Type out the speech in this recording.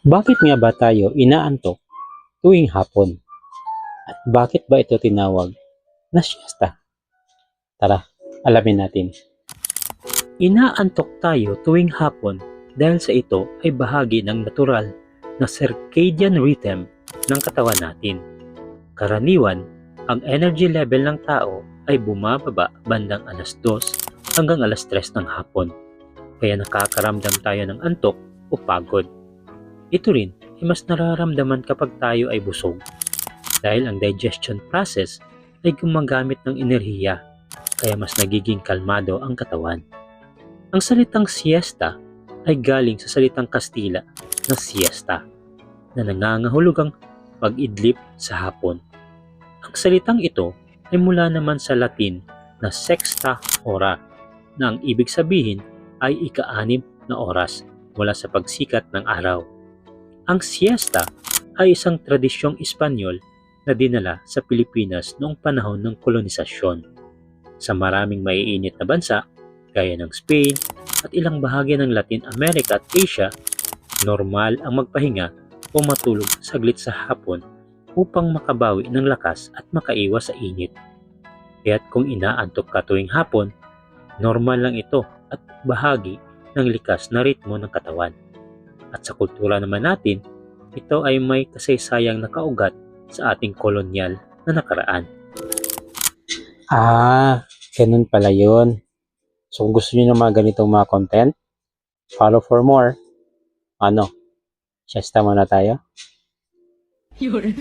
Bakit nga ba tayo inaantok tuwing hapon? At bakit ba ito tinawag na siesta? Tara, alamin natin. Inaantok tayo tuwing hapon dahil sa ito ay bahagi ng natural na circadian rhythm ng katawan natin. Karaniwan, ang energy level ng tao ay bumababa bandang alas 2 hanggang alas 3 ng hapon. Kaya nakakaramdam tayo ng antok o pagod. Ito rin ay mas nararamdaman kapag tayo ay busog dahil ang digestion process ay gumagamit ng enerhiya kaya mas nagiging kalmado ang katawan. Ang salitang siesta ay galing sa salitang Kastila na siesta na nangangahulugang pag-idlip sa hapon. Ang salitang ito ay mula naman sa Latin na sexta hora na ang ibig sabihin ay ika-anim na oras mula sa pagsikat ng araw. Ang siesta ay isang tradisyong Espanyol na dinala sa Pilipinas noong panahon ng kolonisasyon. Sa maraming maiinit na bansa, gaya ng Spain at ilang bahagi ng Latin America at Asia, normal ang magpahinga o matulog saglit sa hapon upang makabawi ng lakas at makaiwas sa init. Kaya't kung inaantok ka tuwing hapon, normal lang ito at bahagi ng likas na ritmo ng katawan. At sa kultura naman natin, ito ay may kasaysayang nakaugat sa ating kolonyal na nakaraan. Ah, ganun pala yun. So kung gusto niyo ng mga ganitong mga content, follow for more. Ano? Siesta muna tayo? 有人。